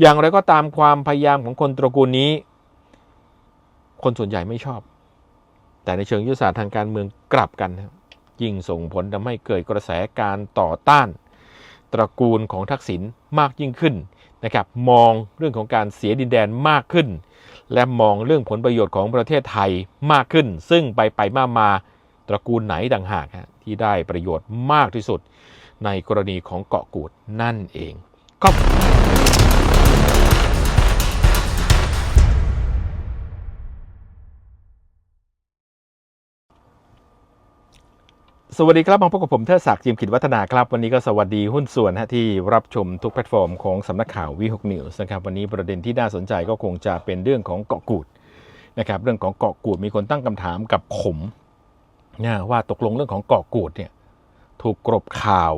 อย่างไรก็ตามความพยายามของคนตระกูลนี้ คนส่วนใหญ่ไม่ชอบ แต่ในเชิงยุทธศาสตร์ทางการเมืองกลับกันยิ่งส่งผลทำให้เกิดกระแสการต่อต้าน ตระกูลของทักษิณมากยิ่งขึ้นนะครับมองเรื่องของการเสียดินแดนมากขึ้น และมองเรื่องผลประโยชน์ของประเทศไทยมากขึ้น ซึ่งไปไปมามาตระกูลไหนต่างหากที่ได้ประโยชน์มากที่สุด ในกรณีของเกาะกูดนั่นเองขอบ สวัสดีครับมาพบกับผมเทอศักดิ์จิมขิดวัฒนาครับ วันนี้ก็สวัสดีหุ้นส่วนฮะที่รับชมทุกแพลตฟอร์มของสำนักข่าววีหกนิวส์นะครับวันนี้ประเด็นที่น่าสนใจก็คงจะเป็นเรื่องของเกาะกูดนะครับเรื่องของเกาะกูดมีคนตั้งคำถามกับผมนะว่าตกลงเรื่องของเกาะกูดเนี่ยถูกกรบข่าว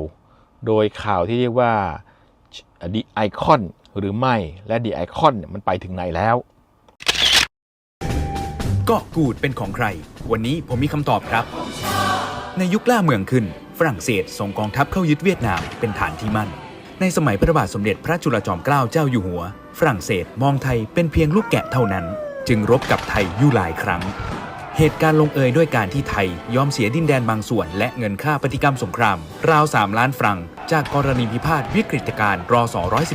โดยข่าวที่เรียกว่าดีไอคอนหรือไม่และดีไอคอนเนี่ยมันไปถึงไหนแล้วเกาะกูดเป็นของใคร วันนี้ผมมีคำตอบครับ ในยุคล่าเมืองขึ้น ฝรั่งเศสส่งกองทัพเข้ายึดเวียดนามเป็นฐานที่มั่น ในสมัยพระบาทสมเด็จพระจุลจอมเกล้าเจ้าอยู่หัว ฝรั่งเศสมองไทยเป็นเพียงลูกแกะเท่านั้น จึงรบกับไทยอยู่หลายครั้ง เหตุการณ์ลงเอยด้วยการที่ไทยยอมเสียดินแดนบางส่วน และเงินค่าปฏิกรรมสงคราม ราว 3 ล้านฟรังจากกรณีพิพาทวิกฤตการณ์รอ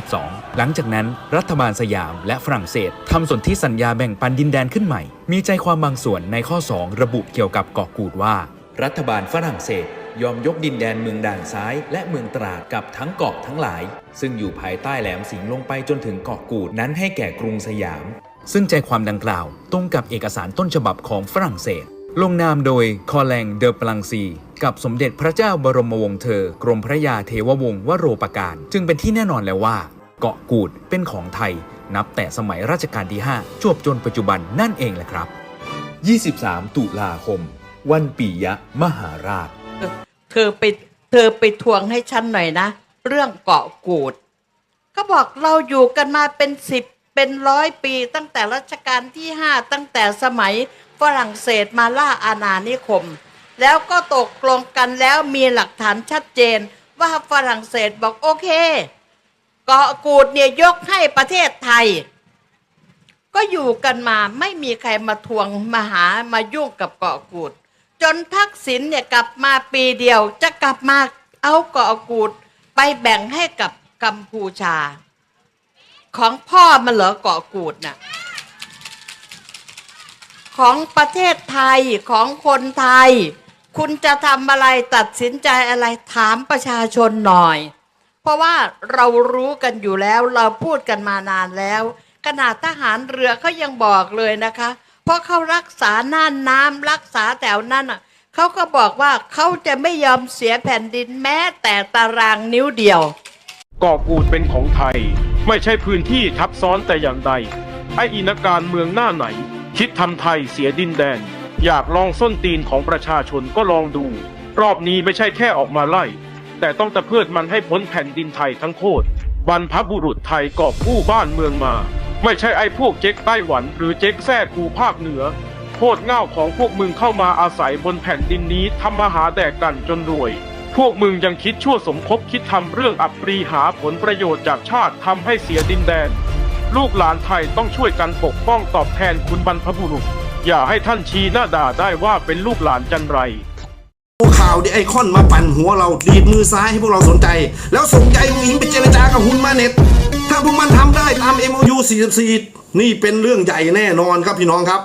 112 หลังจากนั้นรัฐบาลสยามและฝรั่งเศสทำสนธิสัญญาแบ่งปันดินแดนขึ้นใหม่ มีใจความบางส่วนในข้อ 2 ระบุเกี่ยวกับเกาะกูดว่า รัฐบาลฝรั่งเศสยอมยกดินแดนเมืองด่านซ้าย และเมืองตราดกับทั้งเกาะทั้งหลาย ซึ่งอยู่ภายใต้แหลมสิงห์ลงไปจนถึงเกาะกูดนั้นให้แก่กรุงสยาม ซึ่งใจความดังกล่าว ตรงกับเอกสารต้นฉบับของฝรั่งเศส ลงนามโดยคอแลงเดอปลังซี กับสมเด็จพระเจ้าบรมวงศ์เธอ กรมพระยาเทววงศ์วโรปการ จึงเป็นที่แน่นอนแล้วว่า เกาะกูดเป็นของไทย นับแต่สมัยรัชกาลที่ 5 จวบจนปัจจุบันนั่นเองแหละครับ 23 ตุลาคม วันปียะมหาราช เธอไปเธอไปทวงให้ฉันหน่อยนะ เรื่องเกาะกูด ก็บอกเราอยู่กันมาเป็นสิบเป็นร้อยปีตั้งแต่รัชกาลที่ห้าตั้งแต่สมัยฝรั่งเศสมาล่าอาณานิคม แล้วก็ตกลงกันแล้วมีหลักฐานชัดเจนว่าฝรั่งเศสบอกโอเค เกาะกูดเนี่ยยกให้ประเทศไทย ก็อยู่กันมาไม่มีใครมาทวงมาหามายุ่งกับเกาะกูด จนทักษิณเนี่ยกลับมาปีเดียวจะกลับมาเอาเกาะกูดไปแบ่งให้กับกัมพูชา ของพ่อมันเหรอเกาะกูดน่ะของประเทศไทยของคนไทย คุณจะทำอะไรตัดสินใจอะไรถามประชาชนหน่อย เพราะว่าเรารู้กันอยู่แล้วเราพูดกันมานานแล้ว ขนาดทหารเรือเขายังบอกเลยนะคะ เพราะเขารักษาน่านน้ำรักษาแถวนั้นอะเขาก็บอกว่าเขาจะไม่ยอมเสียแผ่นดินแม้แต่ตารางนิ้วเดียวเกาะกูดเป็นของไทย ไม่ใช่พื้นที่ทับซ้อนแต่อย่างใด ไออินการเมืองหน้าไหน คิดทำไทยเสียดินแดน อยากลองส้นตีนของประชาชนก็ลองดู รอบนี้ไม่ใช่แค่ออกมาไล่ แต่ต้องตะเพิดมันให้พ้นแผ่นดินไทยทั้งโคตรบรรพบุรุษไทยกอบกู้บ้านเมืองมา ไม่ใช่ไอ้พวกเจ๊กไต้หวัน หรือเจ๊กแท้กูภาคเหนือโคตรเง่าของพวกมึงเข้ามาอาศัยบนแผ่นดินนี้ทำมาหาแดกกันจนรวย พวกมึงยังคิดชั่วสมคบคิดทำเรื่องอับปรีหาผลประโยชน์จากชาติทำให้เสียดินแดน ลูกหลานไทยต้องช่วยกันปกป้องตอบแทนคุณบรรพบุรุษ อย่าให้ท่านชี้หน้าด่าได้ว่าเป็นลูกหลานจันไรข่าวดิไอคอนมาปั่นหัวเราดีดมือซ้ายให้พวกเราสนใจ แล้วส่งใจอุ๋งอิงไปเจรจากับฮุนมาเน็ตาพวกมันทำได้ตาม MOU 44 นี่เป็นเรื่องใหญ่แน่นอนครับพี่น้องครับ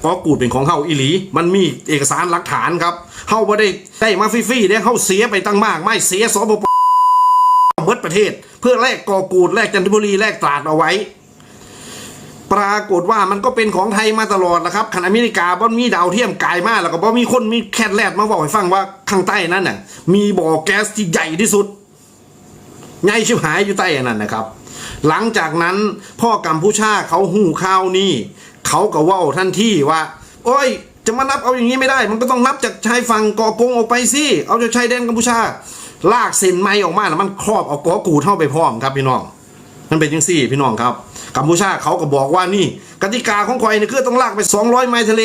เพราะกูดเป็นของเฮาอิหลี มันมีเอกสารหลักฐานครับเฮาบ่ได้ได้มาฟรีๆเด้เฮาเสียไปตั้งมาก ไม่เสียสปปเบิดประเทศ เพื่อแลกกอกูดแลกจันทบุรีแลกตราดเอาไว้ ปรากฏว่ามันก็เป็นของไทยมาตลอดนะครับขันอเมริกาบ่มีดาวเทียมกายมากแล้วก็บ่มีคนมีแคทแลดมาบอกให้ฟังว่าข้างใต้นั้นน่ะมีบ่อแก๊สที่ใหญ่ที่สุด ใหญ่ชิบหายอยู่ใต้อันนั้นนะครับ หลังจากนั้นพ่อกัมพูชาเขาหูข้าวนี่ เขาก็ว่าทันที่ว่า โอ้ย จะมานับเอาอย่างนี้ไม่ได้ มันก็ต้องนับจากชายฝั่งเกาะกงออกไปสิเอาจากชายแดนกัมพูชา ลากเส้นไม้ออกมาแล้วมันครอบเอาเกาะกูดเข้าไปพร้อมครับพี่น้องมันเป็นยังสี่พี่น้องครับกัมพูชาเขาก็บอกว่านี่ กติกาของคอยนี่คือต้องลากไป 200 ไมล์ทะเล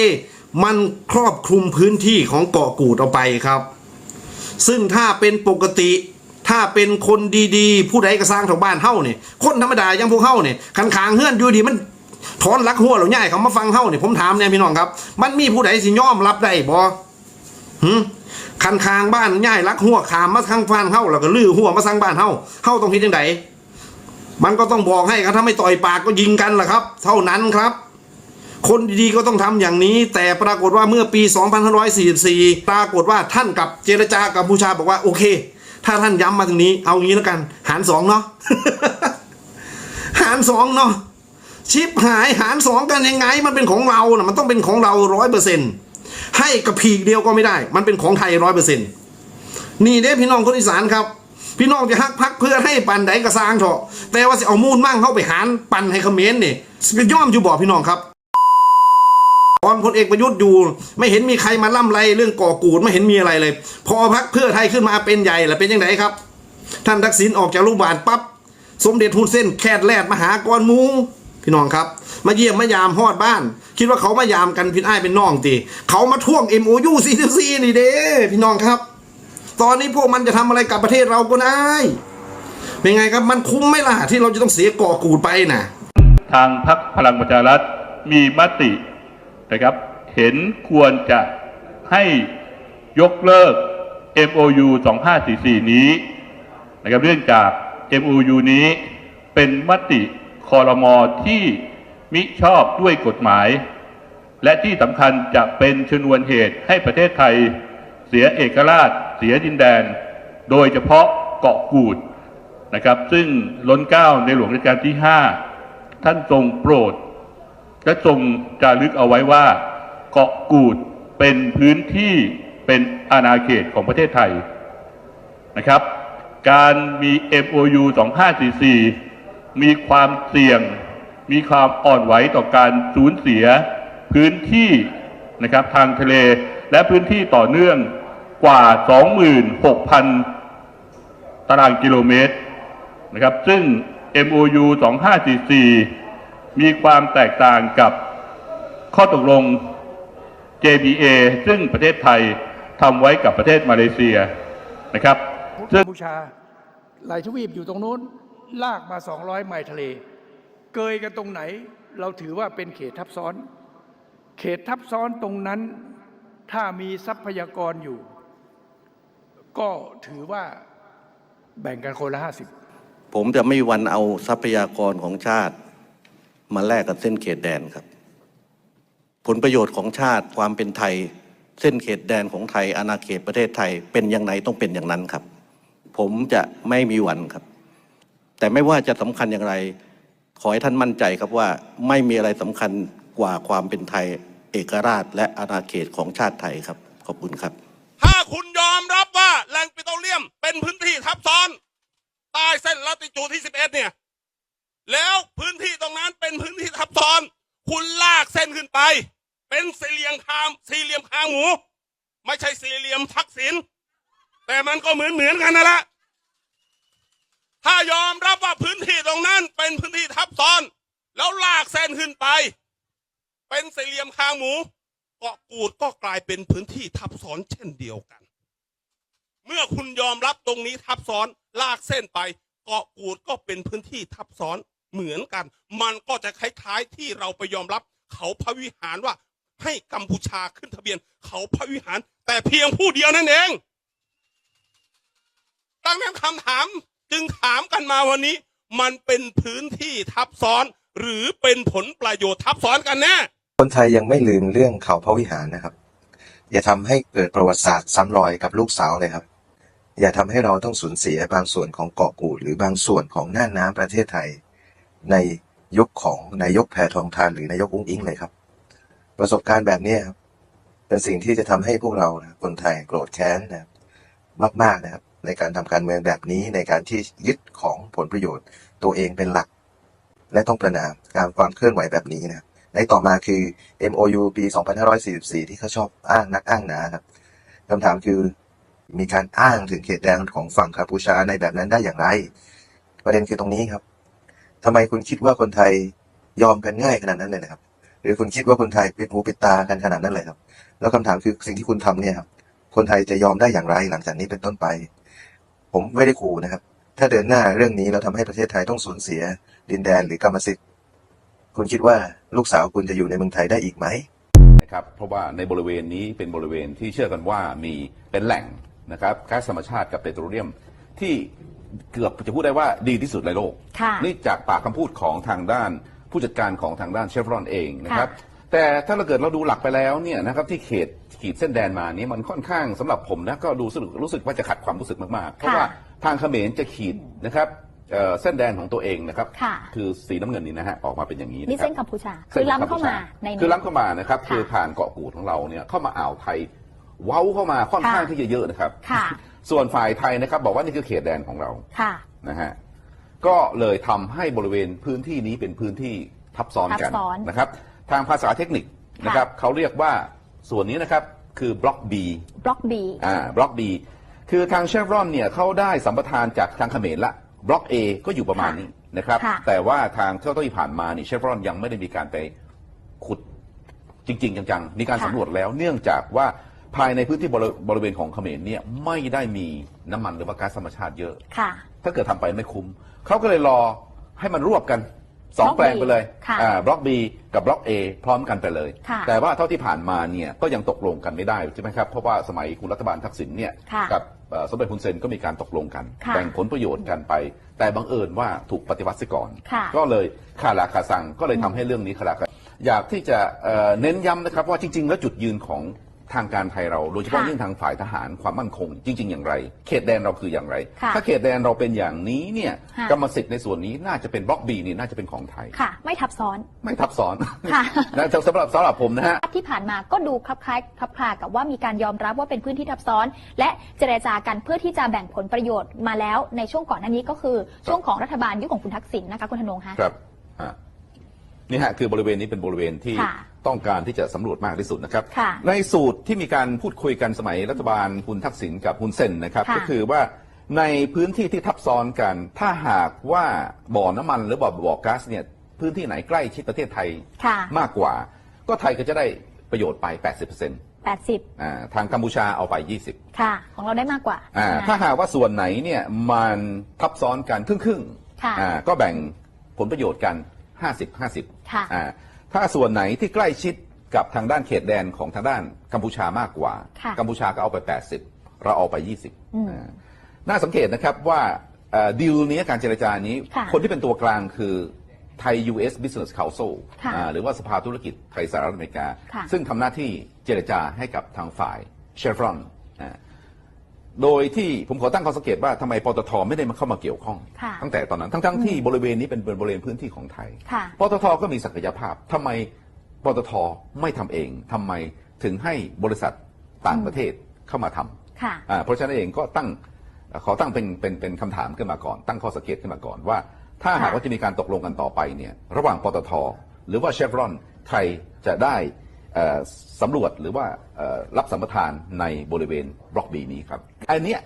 มันครอบคลุมพื้นที่ของเกาะกูดเอาไปครับ ซึ่งถ้าเป็นปกติ ถ้าเป็นคนดีๆ ผู้ใดก็สร้างของบ้านเฮาเนี่ยคนธรรมดาอย่างพวกเฮาเนี่ยคันคางเฮือนอยู่ดีมันถอนลักหัวหรือง่ายเขามาฟังเฮาเนี่ยผมถามเนี่ยพี่น้องครับ มันมีผู้ใดสิยอมรับได้บ่หึคันคางบ้านง่ายลักหัวขามมาทางฟานเฮาแล้วก็ลื้อหัวมาสร้างบ้านเฮาเฮาต้องคิดจังไดมันก็ต้องบอกให้ครับถ้าไม่ต่อยปากก็ยิงกันล่ะครับ เท่านั้นครับ คนดีๆก็ต้องทำอย่างนี้ แต่ปรากฏว่าเมื่อปี 2544 ปรากฏว่าท่านกับเจรจากับบูชาบอกว่าโอเค ถ้าท่านย้ำมาตรงนี้ เอางี้แล้วกัน หารสองเนาะหารสองเนาะชิปหายหารสองกันยังไง มันเป็นของเรานะมันต้องเป็นของเราร้อยเปอร์เซ็นตให้กับพีกเดียวก็ไม่ได้ มันเป็นของไทยร้อยเปอร์เซ็นตนี่เด้พี่น้องคนอีสานครับพี่น้องจะฮักพักเพื่อให้ปันใดกระซางเถอะแต่ว่าสิเอามูลมั่งเข้าไปหารปันให้เขมรนี่สิย่อมอยู่บอกพี่น้องครับ ตอนพลเอกประยุทธ์อยู่ ไม่เห็นมีใครมาล่ำไรเรื่องก่อกูดไม่เห็นมีอะไรเลย พอพักเพื่อไทยขึ้นมาเป็นใหญ่ล้วเป็นยังไงครับ ท่านทักษิณออกจากโรงพยาบาลปั๊บสมเด็จฮุนเส้นแคดแลดมหากรมูพี่น้องครับ มาเยี่ยมมายามฮอดบ้าน คิดว่าเขามายามกันพี่อ้ายเป็นน้องตีเขามาท่วง MOU 44นี่เด้พี่น้องครับ ตอนนี้พวกมันจะทำอะไรกับประเทศเราก็ได้เป็นไงครับมันคุ้มไหมล่ะที่เราจะต้องเสียก่อกูดไปน่ะ ทางพรรคพลังประชารัฐมีมติ นะครับ เห็นควรจะให้ยกเลิก MOU 2544 นี้นะครับเนื่องจาก MOU นี้เป็นมติคอรมอที่มิชอบด้วยกฎหมาย และที่สำคัญจะเป็นชนวนเหตุให้ประเทศไทย เสียเอกราช เสียดินแดน โดยเฉพาะเกาะกูดนะครับ ซึ่งล้นเก้าในหลวงรัชกาลที่ 5 ท่านทรงโปรด และทรงจารึกเอาไว้ว่า เกาะกูดเป็นพื้นที่เป็นอาณาเขตของประเทศไทยนะครับ การมี MOU 2544 มีความเสี่ยง มีความอ่อนไหวต่อการสูญเสียพื้นที่นะครับทางทะเลและพื้นที่ต่อเนื่องกว่า 26,000 ตารางกิโลเมตรนะครับ ซึ่ง MOU 2544 มีความแตกต่างกับข้อตกลง JBA ซึ่งประเทศไทยทำไว้กับประเทศมาเลเซียนะครับซึ่งกัมพูชาไหลทวีปอยู่ตรงนู้นลากมา 200 ไมล์ทะเล เกยกันตรงไหน เราถือว่าเป็นเขตทับซ้อน เขตทับซ้อนตรงนั้น ถ้ามีทรัพยากรอยู่ ก็ถือว่าแบ่งกันคนละ50ผมจะไม่มีวันเอาทรัพยากรของชาติ มาแลกกับเส้นเขตแดนครับ ผลประโยชน์ของชาติความเป็นไทย เส้นเขตแดนของไทยอาณาเขตประเทศไทยเป็นอย่างไรต้องเป็นอย่างนั้นครับ ผมจะไม่มีวันครับ แต่ไม่ว่าจะสำคัญอย่างไร ขอให้ท่านมั่นใจครับว่าไม่มีอะไรสำคัญกว่าความเป็นไทย เอกราช และอาณาเขตของชาติไทยครับ ขอบคุณครับ ถ้าคุณยอมรับว่าแหล่งปิโตรเลียมเป็นพื้นที่ทับซ้อนใต้เส้นลัติจูดที่ 11 เนี่ย แล้วพื้นที่ตรงนั้นเป็นพื้นที่ทับซ้อน คุณลากเส้นขึ้นไป เป็นสี่เหลี่ยมคามสี่เหลี่ยมคางหมู ไม่ใช่สี่เหลี่ยมทักษิณแต่มันก็เหมือนเหมือนกันนั่นแหละถ้ายอมรับว่าพื้นที่ตรงนั้นเป็นพื้นที่ทับซ้อน แล้วลากเส้นขึ้นไป เป็นสี่เหลี่ยมคางหมูเกาะกูดก็กลายเป็นพื้นที่ทับซ้อนเช่นเดียวกัน เมื่อคุณยอมรับตรงนี้ทับซ้อนลากเส้นไป เกาะกูดก็เป็นพื้นที่ทับซ้อน เหมือนกัน มันก็จะคล้ายๆที่เราไปยอมรับ เขาพระวิหารว่าให้กัมพูชาขึ้นทะเบียน เขาพระวิหาร แต่เพียงผู้เดียวนั่นเอง ดังนั้นคำถามจึงถามกันมาวันนี้ มันเป็นพื้นที่ทับซ้อน หรือเป็นผลประโยชน์ทับซ้อนกันแน่คนไทยยังไม่ลืมเรื่องเขาพระวิหารนะครับ อย่าทำให้เกิดประวัติศาสตร์ซ้ำรอยกับลูกสาวเลยครับ อย่าทำให้เราต้องสูญเสียบางส่วนของเกาะกูดหรือบางส่วนของน่านน้ำประเทศไทย ในยุคของนายกแพทองทานหรือนายกอุ้งอิงเลยครับ ประสบการณ์แบบนี้ครับเป็นสิ่งที่จะทำให้พวกเรานะคนไทยโกรธแค้นนะครับมากๆนะครับ ในการทำการเมืองแบบนี้ในการที่ยึดของผลประโยชน์ ตัวเองเป็นหลัก และต้องประนามการความเคลื่อนไหวแบบนี้นะในต่อมาคือ MOU ปี 2544 ที่เขาชอบอ้างนักอ้างหนาครับคำถามคือมีการอ้างถึงเขตแดนของฝั่งกัมพูชาในแบบนั้นได้อย่างไร ประเด็นคือตรงนี้ครับ ทำไมคุณคิดว่าคนไทยยอมกันง่ายขนาดนั้นเลยนะครับ หรือคุณคิดว่าคนไทยปิดหูปิดตากันขนาดนั้นเลยครับ แล้วคำถามคือสิ่งที่คุณทำเนี่ยครับ คนไทยจะยอมได้อย่างไรหลังจากนี้เป็นต้นไป ผมไม่ได้ขู่นะครับ ถ้าเดินหน้าเรื่องนี้แล้วทำให้ประเทศไทยต้องสูญเสีย ดินแดนหรือกรรมสิทธิ์คุณคิดว่าลูกสาวคุณจะอยู่ในเมืองไทยได้อีกไหมนะครับเพราะว่าในบริเวณนี้เป็นบริเวณที่เชื่อกันว่ามีเป็นแหล่งนะครับก๊าซธรรมชาติกับเปโตรเลียมที่ เกือบจะพูดได้ว่าดีที่สุดในโลก ค่ะนี่จากปากคำพูดของทางด้านผู้จัดการของทางด้านเชฟรอนเองนะครับค่ะแต่ถ้าเราเกิดเราดูหลักไปแล้วเนี่ยนะครับที่เขตขีดเส้นแดนมานี้มันค่อนข้างสำหรับผมนะก็ดูรู้สึกรู้สึกว่าจะขัดความรู้สึกมากๆ เพราะว่าทางเขมรจะขีดนะครับเอ่อเส้นแดนของตัวเองนะครับค่ะ คือสีน้ำเงินนี้นะฮะออกมาเป็นอย่างนี้ะนี่ครับเส้นกัมพูชา คือล้ำเข้ามาในนี้คือล้ำเข้ามานะครับ ค่ะ คือผ่านเกาะกูดของเราเนี่ยเข้ามาอ่าวไทย เว้าเข้ามาค่อนข้างค่ะที่จะเยอะนะครับค่ะส่วนฝ่ายไทยนะครับ บอกว่านี่คือเขตแดนของเราค่ะนะฮะก็เลยทำให้บริเวณพื้นที่นี้เป็นพื้นที่ทับซ้อนกันทับซ้อนนะครับ ทางภาษาเทคนิคนะครับเขาเรียกว่าส่วนนี้นะครับคือบล็อก B บล็อกบีอ่าบล็อก B คือทางเชฟรอนเนี่ยเขาได้สัมปทานจากทางเขมรละบล็อก A ก็อยู่ประมาณนี้นะครับค่ะแต่ว่าทางเท่าที่ผ่านมานี่เชฟรอนยังไม่ได้มีการไปขุดจริง ๆ จังๆ มีการค่ะสำรวจแล้วเนื่องจากว่า ภายในพื้นที่บริบริเวณของเขมรเนี่ยไม่ได้มีน้ำมันหรือว่าก๊าซธรรมชาติเยอะ ค่ะ ถ้าเกิดทำไปไม่คุ้ม เขาก็เลยรอให้มันรวบกันสองบล็อกแปลงไปเลยค่ะอ่าบล็อก B กับบล็อก A พร้อมกันไปเลย ค่ะ แต่ว่าเท่าที่ผ่านมาเนี่ยก็ยังตกลงกันไม่ได้ใช่ไหมครับ เพราะว่าสมัยคุณรัฐบาลทักษิณเนี่ย ค่ะ กับเอ่อสมเด็จคุณเซนก็มีการตกลงกันค่ะแบ่งผลประโยชน์กันไป แต่บังเอิญว่าถูกปฏิวัติซะก่อน ค่ะก็เลยขาราคาซังก็เลยทำให้เรื่องนี้ขาราคาอยากที่จะเอ่อเน้นย้ำนะครับว่าจริง ๆ แล้วจุดยืนของ ทางการไทยเราโดยเฉพาะค่ะยิ่งทางฝ่ายทหารความมั่นคง จริง ๆ อย่างไร เขตแดนเราคืออย่างไรค่ะถ้าเขตแดนเราเป็นอย่างนี้เนี่ยค่ะกรรมสิทธิ์ในส่วนนี้น่าจะเป็นบล็อกบีนี่น่าจะเป็นของไทยค่ะ ไม่ทับซ้อนไม่ทับซ้อนค่ะนะสำหรับสำหรับผมนะฮะที่ผ่านมาก็ดูคลับคล้ายคลับคลากับว่ามีการยอมรับว่าเป็นพื้นที่ทับซ้อน และเจรจากันเพื่อที่จะแบ่งผลประโยชน์มาแล้วในช่วงก่อนหน้านี้ก็คือช่วงของรัฐบาลยุคของคุณทักษิณนะคะคุณธนงคะครับอะนี่ฮะคือบริเวณนี้เป็นบริเวณที่ค่ะ ต้องการที่จะสำรวจมากที่สุดนะครับ ค่ะในสูตรที่มีการพูดคุยกันสมัยรัฐบาลคุณทักษิณกับคุณเซนนะครับค่ะ ก็คือว่าในพื้นที่ที่ทับซ้อนกัน ถ้าหากว่าบ่อน้ำมันหรือบ่อบ่อก๊าซเนี่ยพื้นที่ไหนใกล้ชิดประเทศไทยค่ะ มากกว่า ก็ไทยก็จะได้ประโยชน์ไป 80% 80 อ่าทางกัมพูชาเอาไป 20 ค่ะ ของเราได้มากกว่าอ่านะถ้าหากว่าส่วนไหนเนี่ยมันทับซ้อนกันครึ่งครึ่งๆค่ะอ่าก็แบ่งผลประโยชน์กัน 50 50ค่ะ อ่า ถ้าส่วนไหนที่ใกล้ชิดกับทางด้านเขตแดนของทางด้านกัมพูชามากกว่า ค่ะ กัมพูชาก็เอาไป 80 เราเอาไปอืม20อ่าน่าสังเกตนะครับว่าเอ่อดีลนี้การเจรจานี้ ค่ะคนที่เป็นตัวกลางคือไทย US Business Council ค่ะอ่าหรือว่าสภาธุรกิจไทยสหรัฐอเมริกา ค่ะ ซึ่งทำหน้าที่เจรจาให้กับทางฝ่ายเชฟรอน โดยที่ผมขอตั้งข้อสังเกตว่าทำไมปตทไม่ได้มาเข้ามาเกี่ยวข้อง ค่ะตั้งแต่ตอนนั้น ทั้งๆที่บริเวณนี้เป็นบริเวณพื้นที่ของไทยค่ะ ปตทก็มีศักยภาพทำไมปตทไม่ทำเองทำไมถึงให้บริษัทต่างประเทศเข้ามาทำ ค่ะ อ่าเพราะฉะนั้นเองก็ตั้งขอตั้งเป็นเป็นเป็นคำถามขึ้นมาก่อน ตั้งข้อสังเกตขึ้นมาก่อนว่า ถ้าหากว่าจะมีการตกลงกันต่อไปเนี่ยระหว่างปตท หรือว่าเชฟรอนไทยจะได้เอ่อ สำรวจหรือว่าเอ่อรับสัมปทานในบริเวณบล็อกบีนี้ครับอันเนี้ย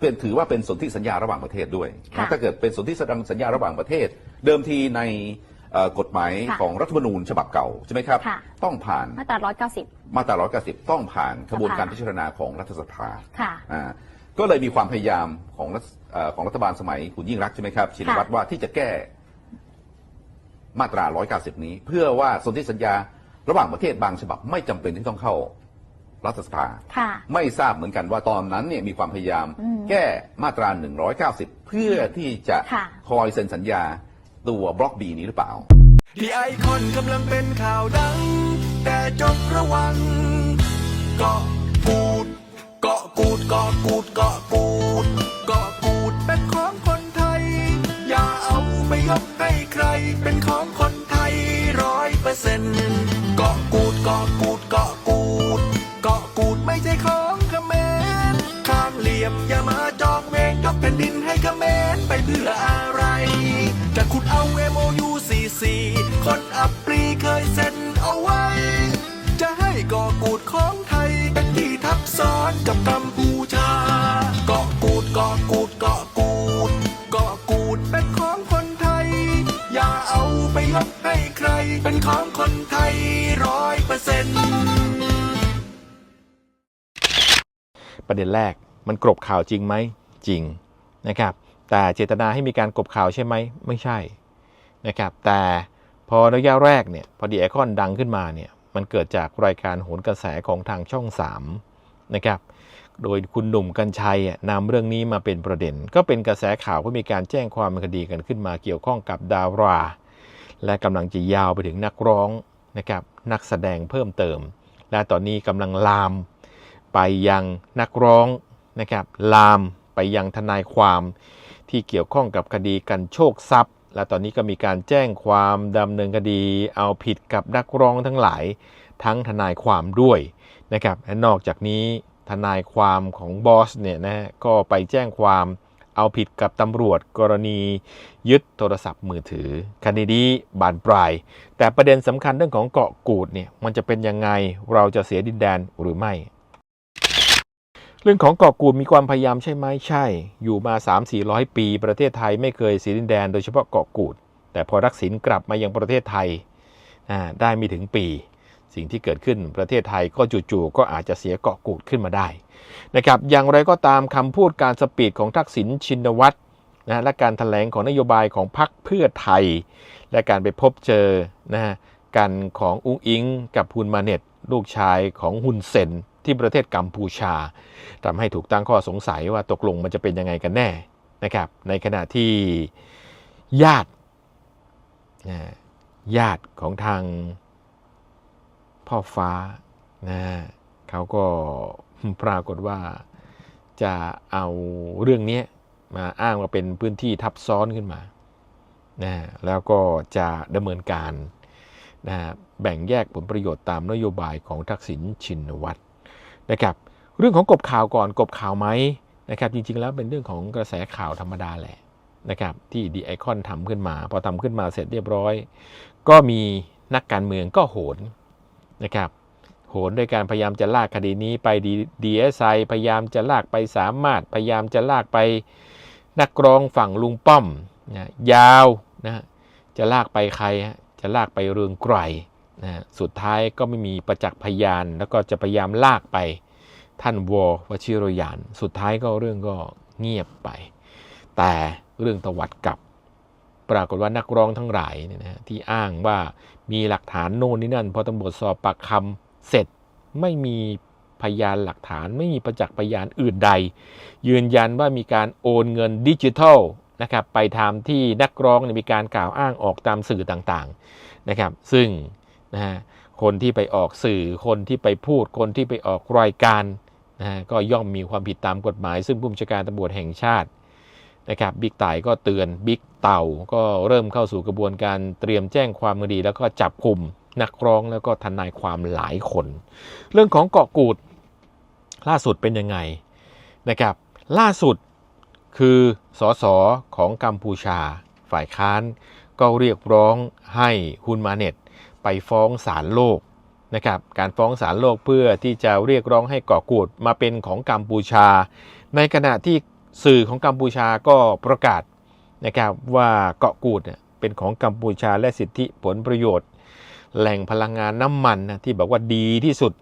เป็นถือว่าเป็นสนธิสัญญาระหว่างประเทศด้วยค่ะถ้าเกิดเป็นสนธิสัญญาระหว่างประเทศ เดิมทีในเอ่อกฎหมายค่ะของรัฐธรรมนูญฉบับเก่าใช่ไหมครับค่ะต้องผ่านมาตรา 190 มาตรา 190 ต้องผ่านกระบวนการสภาพิจารณาของรัฐสภาค่ะอ่าก็เลยมีความพยายามของรัฐเอ่อของรัฐบาลสมัยคุณยิ่งรักษณ์ใช่ไหมครับชินวัตรว่าที่จะแก้มาตรา 190 นี้ เพื่อว่าสนธิสัญญา ระหว่างประเทศบางฉบับไม่จำเป็นที่ต้องเข้ารัฐสภาค่ะไม่ทราบเหมือนกันว่าตอนนั้นเนี่ยมีความพยายามอืมแก้มาตรา 190 เพื่อที่จะค่ะคอยเซ็นสัญญาตัวบล็อกบีนี้หรือเปล่าที่ไอคอนกำลังเป็นข่าวดัง แต่จงระวังเกาะกูดเกาะกูดเกาะกูดเกาะกูดเกาะกูดเป็นของคนไทย อย่าเอาไปยกให้ใคร เป็นของคนไทยร้อยเปอร์เซ็นต์ เกาะกูดเกาะกูด เกาะกูดไม่ใช่ของเขมรข้างเหลี่ยมอย่ามาจองเวงยกแผ่นดินให้เขมรไปเพื่ออะไรจะขุดเอา MOU 44คนอับปรีเคยเซ็นเอาไว้ จะให้เกาะกูดของไทยเป็นที่ทับซ้อนกับกัมพูชา เกาะกูดเกาะกูดเกาะกูด เกาะกูดเป็นของคนไทย อย่าเอาไปยกให้ใครเป็นของคนไทย ปอร์เซ็นประเด็นแรกมันกรบข่าวจริงไหมจริงนะครับ แต่เจตนาให้มีการกรบข่าวใช่ไหมไม่ใช่นะครับแต่พอระยะแรกเนี่ยพอดีไอคอนดังขึ้นมาเนี่ยมันเกิดจากรายการโหนกระแสของทางช่อง 3 นะครับ โดยคุณหนุ่มกัญชัยนำเรื่องนี้มาเป็นประเด็น ก็เป็นกระแสข่าวก็มีการแจ้งความคดีกันขึ้นมาเกี่ยวข้องกับดารา และกำลังจะยาวไปถึงนักร้อง นะครับนักแสดงเพิ่มเติม และตอนนี้กำลังลาม ไปยังนักร้องนะครับลามไปยังทนายความที่เกี่ยวข้องกับคดีกันโชคทรัพย์ และตอนนี้ก็มีการแจ้งความดำเนินคดีเอาผิดกับนักร้องทั้งหลาย ทั้งทนายความด้วยนะครับและนอกจากนี้ทนายความของบอสเนี่ยนะฮะก็ไปแจ้งความ เอาผิดกับตำรวจกรณียึดโทรศัพท์มือถือคดีนี้บานปลาย แต่ประเด็นสำคัญเรื่องของเกาะกูดเนี่ยมันจะเป็นยังไงเราจะเสียดินแดนหรือไม่ เรื่องของเกาะกูดมีความพยายามใช่ไหมใช่ อยู่มา 3-400 ปี ประเทศไทยไม่เคยเสียดินแดนโดยเฉพาะเกาะกูด แต่พอรักษิณกลับมายังประเทศไทยได้ไม่ถึงปี สิ่งที่เกิดขึ้นประเทศไทยก็จู่ๆก็อาจจะเสียเกาะกูดขึ้นมาได้ นะครับอย่างไรก็ตามคำพูดการสปีดของทักษิณชินวัตรนะและการถแถลงของนโยบายของพรรคเพื่อไทย และการไปพบเจอนะกันของอุ้งอิงกับฮุนมาเน็ต ลูกชายของฮุนเซนที่ประเทศกัมพูชาทำให้ถูกตั้งข้อสงสัยว่าตกลงมันจะเป็นยังไงกันแน่นะครับในขณะที่ญาติญาติของทางพ่อฟ้านะเขาก็ ปรากฏว่าจะเอาเรื่องนี้มาอ้างว่าเป็นพื้นที่ทับซ้อนขึ้นมานะแล้วก็จะดำเนินการนะแบ่งแยกผลประโยชน์ตามนโยบายของทักษิณชินวัตรนะครับ เรื่องของกบข่าวก่อนกบข่าวไหมนะครับจริงๆแล้วเป็นเรื่องของกระแสข่าวธรรมดาแหละนะครับที่ดีไอคอนทำขึ้นมา พอทำขึ้นมาเสร็จเรียบร้อย ก็มีนักการเมืองก็โหนนะครับ โหนด้วยการพยายามจะลากคดีนี้ไปดีเอสไอพยายามจะลากไปสามารถพยายามจะลากไปนักร้องฝั่งลุงป้อมนะยาวนะจะลากไปใครฮะจะลากไปเรืองไกรนะสุดท้ายก็ไม่มีประจักษ์พยาน แล้วก็จะพยายามลากไปท่านวอวชิรยาน สุดท้ายก็เรื่องก็เงียบไป แต่เรื่องตวัดกลับ ปรากฏว่านักร้องทั้งหลายเนี่ยนะฮะที่อ้างว่ามีหลักฐานโน่นนี่นั่นพอตำรวจสอบปากคำ เสร็จไม่มีพยานหลักฐานไม่มีประจักษ์พยานอื่นใด ยืนยันว่ามีการโอนเงินดิจิทัลนะครับไปทำที่นักร้องมีการกล่าวอ้างออกตามสื่อต่างๆนะครับซึ่งนะฮะคนที่ไปออกสื่อคนที่ไปพูดคนที่ไปออกรายการนะฮะก็ย่อมมีความผิดตามกฎหมาย ซึ่งผู้บัญชาการตำรวจแห่งชาติ นะครับบิ๊กต่ายก็เตือนบิ๊กเต่าก็เริ่มเข้าสู่กระบวนการเตรียมแจ้งความคดี แล้วก็จับกลุ่มนักร้องแล้วก็ทนายความหลายคน เรื่องของเกาะกูดล่าสุดเป็นยังไงนะครับล่าสุดคือสสของกัมพูชา ฝ่ายค้านก็เรียกร้องให้ฮุนมาเน็ตไปฟ้องศาลโลกนะครับการฟ้องศาลโลกเพื่อที่จะเรียกร้องให้เกาะกูดมาเป็นของกัมพูชา ในขณะที่ สื่อของกัมพูชาก็ประกาศนะครับว่าเกาะกูดเป็นของกัมพูชาและสิทธิผลประโยชน์ แหล่งพลังงานน้ำมันนะที่บอกว่าดีที่สุด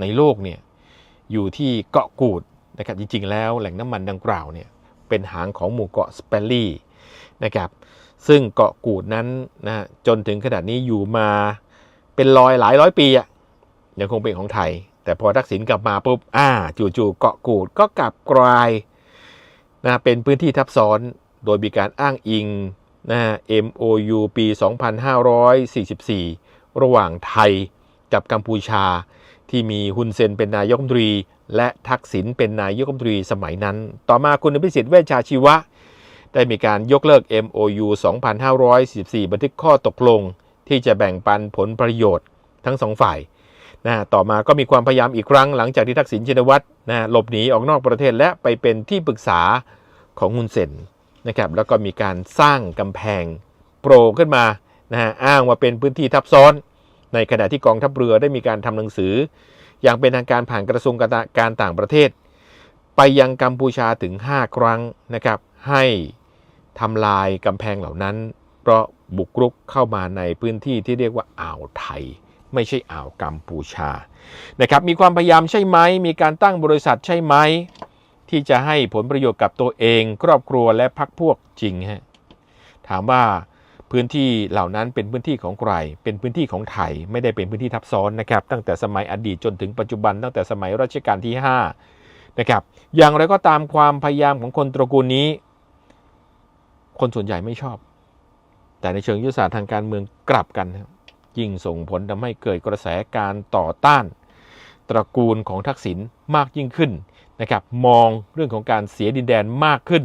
ในโลกเนี่ยอยู่ที่เกาะกูดนะครับจริงๆ แล้วแหล่งน้ำมันดังกล่าวเนี่ยเป็นหางของหมู่เกาะสเปรลี่นะครับซึ่งเกาะกูดนั้นนะจนถึงขนาดนี้อยู่มาเป็นรอยหลายร้อยปีอะยังคงเป็นของไทย แต่พอทักษิณกลับมาปุ๊บอ่าจู่ๆเกาะกูดก็กลับกลาย นะเป็นพื้นที่ทับซ้อนโดยมีการอ้างอิงนะ MOU ปี 2544 ระหว่างไทยกับกัมพูชา ที่มีฮุนเซนเป็นนายกรัฐมนตรี และทักษิณเป็นนายกรัฐมนตรีสมัยนั้น ต่อมาคุณอภิสิทธิ์เวชชาชีวะ ได้มีการยกเลิก MOU 2544 บันทึกข้อตกลง ที่จะแบ่งปันผลประโยชน์ทั้งสองฝ่าย นะต่อมาก็มีความพยายามอีกครั้งหลังจากที่ทักษิณชินวัตรนะหลบหนีออกนอกประเทศและไปเป็นที่ปรึกษาของฮุนเซนนะครับแล้วก็มีการสร้างกำแพงโปรขึ้นมานะฮะอ้างว่าเป็นพื้นที่ทับซ้อน ในขณะที่กองทัพเรือได้มีการทำหนังสือ อย่างเป็นทางการผ่านกระทรวงการต่างประเทศ ไปยังกัมพูชาถึง 5 ครั้งนะครับให้ทำลายกำแพงเหล่านั้น เพราะบุกรุกเข้ามาในพื้นที่ที่เรียกว่าอ่าวไทย ไม่ใช่อ่าวกัมพูชานะครับมีความพยายามใช่ไหม มีการตั้งบริษัทใช่ไหม ที่จะให้ผลประโยชน์กับตัวเอง ครอบครัวและพรรคพวกจริงฮะถามว่าพื้นที่เหล่านั้นเป็นพื้นที่ของใคร เป็นพื้นที่ของไทย ไม่ได้เป็นพื้นที่ทับซ้อนนะครับ ตั้งแต่สมัยอดีตจนถึงปัจจุบัน ตั้งแต่สมัยรัชกาลที่5นะครับ อย่างไรก็ตามความพยายามของคนตระกูลนี้ คนส่วนใหญ่ไม่ชอบ แต่ในเชิงยุทธศาสตร์ทางการเมืองกลับกันครับ ยิ่งส่งผลทำให้เกิดกระแสการต่อต้าน ตระกูลของทักษิณมากยิ่งขึ้นนะครับมองเรื่องของการเสียดินแดนมากขึ้น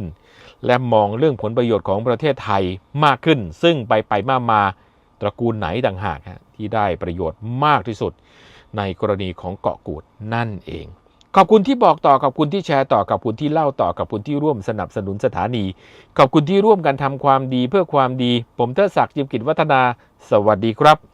และมองเรื่องผลประโยชน์ของประเทศไทยมากขึ้น ซึ่งไปไปมามาตระกูลไหนต่างหากที่ได้ประโยชน์มากที่สุด ในกรณีของเกาะกูดนั่นเอง ขอบคุณที่บอกต่อขอบคุณที่แชร์ต่อขอบคุณที่เล่าต่อขอบคุณที่ร่วมสนับสนุนสถานี ขอบคุณที่ร่วมกันทำความดีเพื่อความดี ผมเทดศักดิ์จิมกิจวัฒนา สวัสดีครับ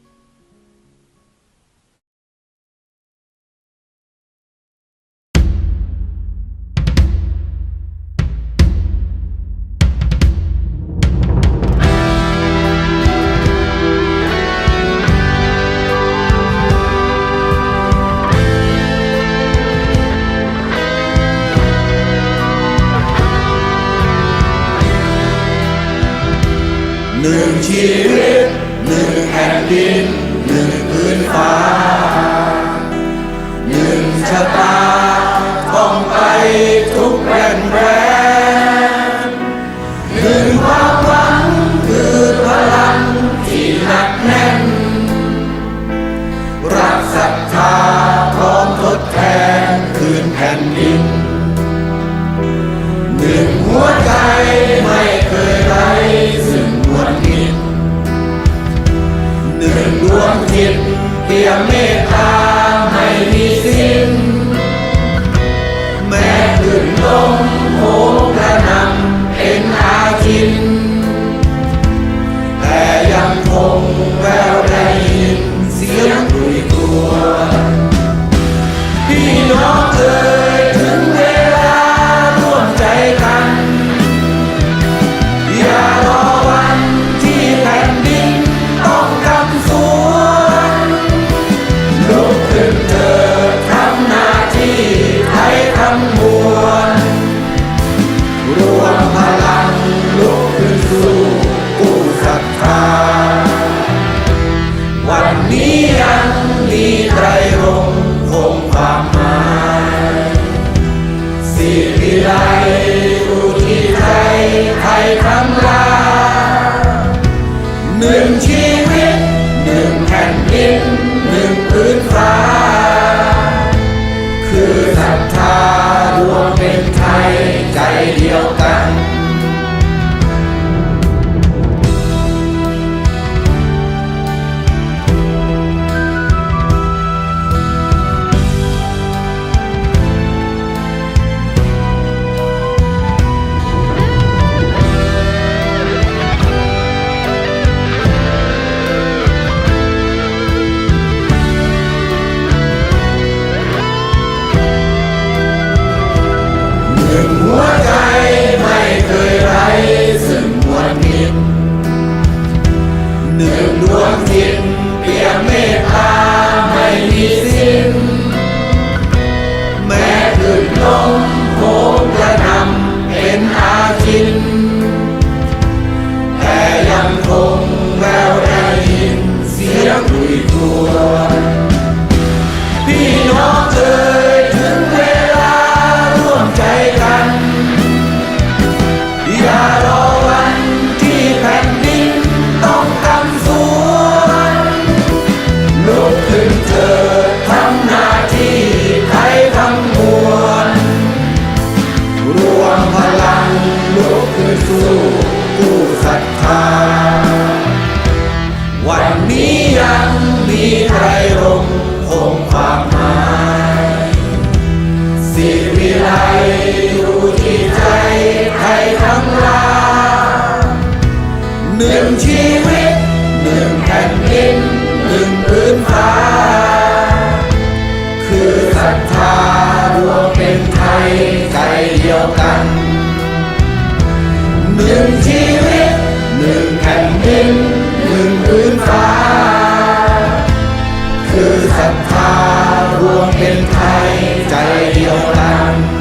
here. ยเมตตา ยังมีไตรรงคงความหมายสิริไลอุทิไทยไทยคำลาหนึ่งชีวิตหนึ่งแผ่นดินหนึ่งพื้นฟ้า คือศรัทธาดวงเป็นไทยใจเดียวกัน nur ein สู้กู้ศรัทธา วันนี้ยังมีใครรงคงความหมายสิวิไลยู่ที่ใจใทยทั้งลาหนึ่งชีวิตหนึ่งแผ่นดินหนึ่งพื้นฟ้า คือศรัทธารวมเป็นไทยใจเดียวกัน หนึ่งชีวิตหนึ่งแผ่นดินหนึ่งพื้นฟ้า คือศรัทธารวมเป็นไทยใจเดียวกัน